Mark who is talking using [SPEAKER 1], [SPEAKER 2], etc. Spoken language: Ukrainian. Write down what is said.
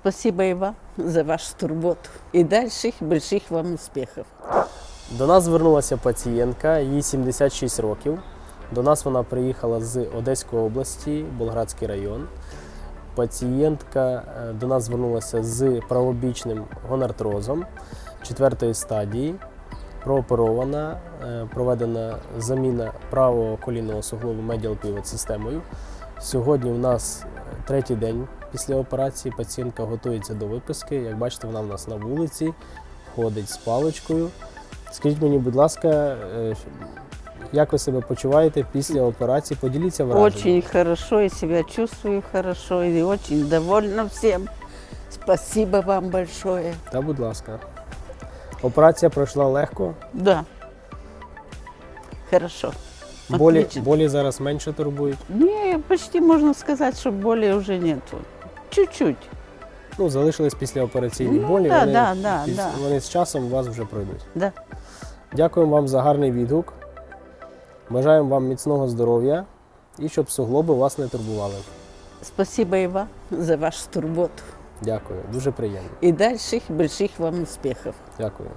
[SPEAKER 1] Спасибо и вам за вашу турботу. И дальших больших вам успехов.
[SPEAKER 2] До нас звернулася пацієнтка, їй 76 років. До нас вона приїхала з Одеської області, Болградський район. Пацієнтка е, до нас звернулася з правобічним гонартрозом четвертої стадії. Прооперована, е, проведена заміна правого колінного суглобу медіал півот системою. Сьогодні у нас третій день після операції. Пацієнтка готується до виписки. Як бачите, вона в нас на вулиці, ходить з паличкою. Скажіть мені, будь ласка, е, як ви себе почуваєте після операції? Поділіться враженнями.
[SPEAKER 1] Очень хорошо, и себя чувствую хорошо, и очень довольна всем. Спасибо вам большое.
[SPEAKER 2] Та, будь ласка. Операція пройшла легко.
[SPEAKER 1] Да. Хорошо.
[SPEAKER 2] Болі, болі зараз менше турбують.
[SPEAKER 1] Не, почти можно сказать, что боли уже нету. Чуть-чуть.
[SPEAKER 2] Ну, залишились післяопераційні
[SPEAKER 1] Ну,
[SPEAKER 2] болі.
[SPEAKER 1] да,
[SPEAKER 2] вони,
[SPEAKER 1] да, да,
[SPEAKER 2] піс-
[SPEAKER 1] да.
[SPEAKER 2] вони з часом у вас вже пройдуть.
[SPEAKER 1] Да.
[SPEAKER 2] Дякуємо вам за гарний відгук. Бажаємо вам міцного здоров'я і щоб суглоби вас не турбували.
[SPEAKER 1] Спасибо і вам за вашу турботу.
[SPEAKER 2] Дякую, дуже приємно.
[SPEAKER 1] І дальших більших вам успіхів.
[SPEAKER 2] Дякую.